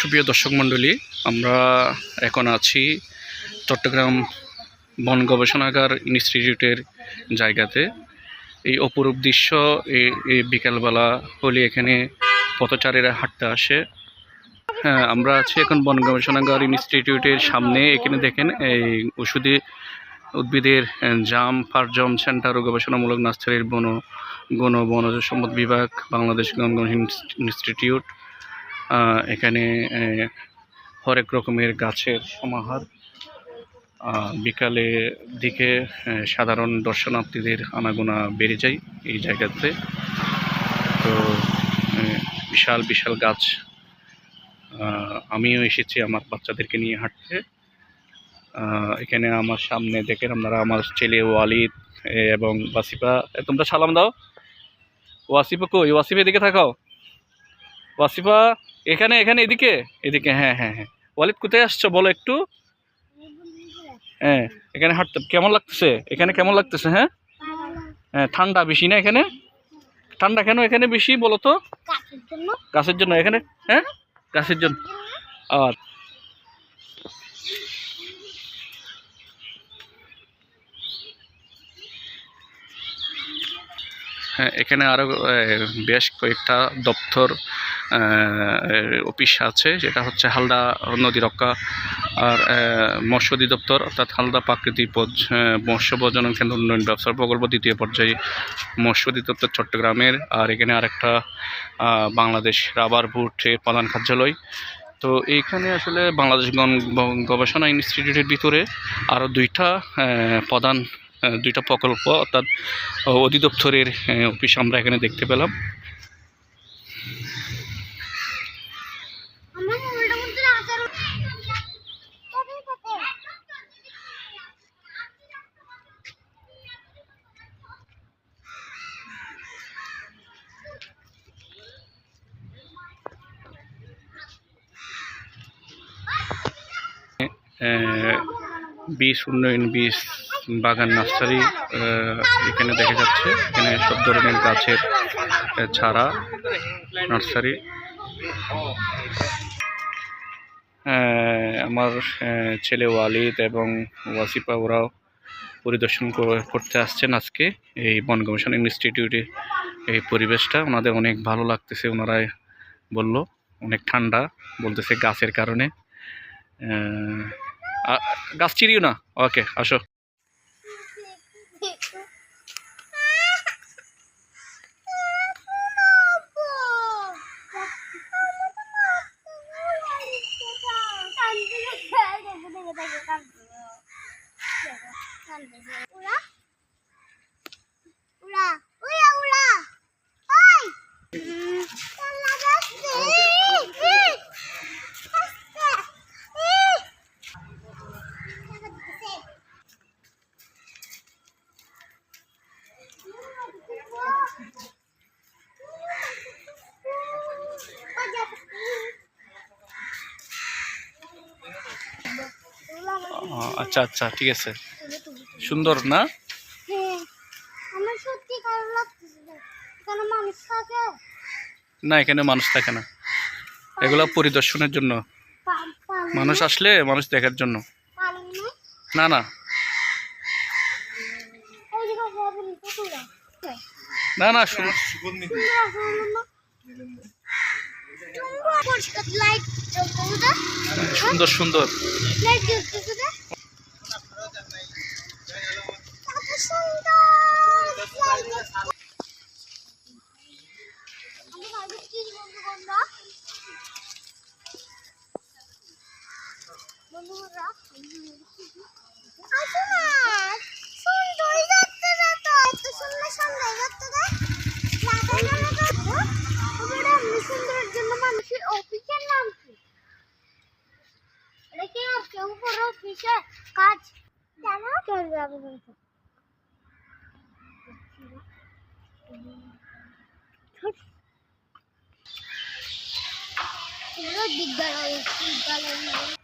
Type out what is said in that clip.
সুপ্রিয় দর্শক মণ্ডলী, আমরা এখন আছি চট্টগ্রাম বন গবেষণাগার ইনস্টিটিউটের জায়গাতে। এই অপরূপ দৃশ্য এই বিকালবেলা হলে এখানে পথচারীরা হাঁটতে আসে। হ্যাঁ আমরা আছি এখন বন গবেষণাগার ইনস্টিটিউটের সামনে। এখানে দেখেন এই ওষুধি উদ্ভিদের জাম, ফার্জম, সেন্টার ও গবেষণামূলক নার্সারির বন, গণ বনজ সম্পদ বিভাগ, বাংলাদেশ গবেষণা ইনস্টিটিউট। এখানে হরেক রকমের গাছের সমাহার। বিকালে দিকে সাধারণ দর্শনার্থীদের আনাগোনা বেড়ে যায় এই জায়গাতে। তো বিশাল বিশাল গাছ আমিও এসেছি আমার বাচ্চাদেরকে নিয়ে হাঁটতে। এখানে আমার সামনে দেখেন আপনারা, আমার ছেলে ওয়ালিদ এবং ওয়াসিফা। তোমরা সালাম দাও। ওয়াসিফা কই? ওয়াসিফা দিকে থাকাও ওয়াসিফা? এখানে এখানে, এদিকে? এদিকে হ্যাঁ হ্যাঁ হ্যাঁ। ওয়ালিদ, কোথায় আসছো? বলো একটু। হ্যাঁ এখানে হাঁটতে কেমন লাগতেছে? এখানে কেমন লাগতেছে হ্যাঁ? হ্যাঁ ঠান্ডা বেশি না এখানে? ঠান্ডা কেন এখানে বেশি বলো তো? গাছের জন্য। এখানে হ্যাঁ? গাছের জন্য। আর হ্যাঁ এখানে আরও বেশ কয়েকটা দপ্তর অফিস আছে, যেটা হচ্ছে হালদা নদী রক্ষা আর মৎস্য অধিদপ্তর, অর্থাৎ হালদা প্রাকৃতিক মৎস্য প্রজনন কেন্দ্র উন্নয়ন ব্যবসার প্রকল্প, দ্বিতীয় পর্যায়ে মৎস্য অধিদপ্তর চট্টগ্রামের, আর এখানে আরেকটা বাংলাদেশ রাবার বোর্ডের প্রধান কার্যালয়। তো এইখানে আসলে বাংলাদেশ গবেষণা ইনস্টিটিউটের ভিতরে আরও দুইটা প্রধান দুইটা প্রকল্প, অর্থাৎ অধিদপ্তরের অফিস আমরা এখানে দেখতে পেলাম। বীজ উন্নয়ন বীজ বাগান, নার্সারি এখানে দেখা যাচ্ছে। এখানে সব ধরনের গাছের চারা, নার্সারি। আমার ছেলে ওয়ালিদ এবং ওয়াসিফা ওরাও পরিদর্শন করতে আসছেন আজকে এই বন গবেষণা ইনস্টিটিউটের এই পরিবেশটা ওনাদের অনেক ভালো লাগতেছে, ওনারাই বলল। অনেক ঠান্ডা বলতেছে গাছের কারণে। গাছ চিরিও না? ওকে আসো। আচ্ছা আচ্ছা ঠিক আছে। সুন্দর না? হ্যাঁ না। এখানে মানুষ থাকে না। এগুলো পরিদর্শনের জন্য। মানুষ আসলে মানুষ দেখার জন্য। না না না। ওই যে কথা বলি তো তোরা না না সুন্দর তোমরা লাইট জ্বলতেছে। আমি ভাবছি কি বন্ধুগণরা বন্ধুরা আসো না সুন্দর যাচ্ছে না তো এত সুন্দর সুন্দর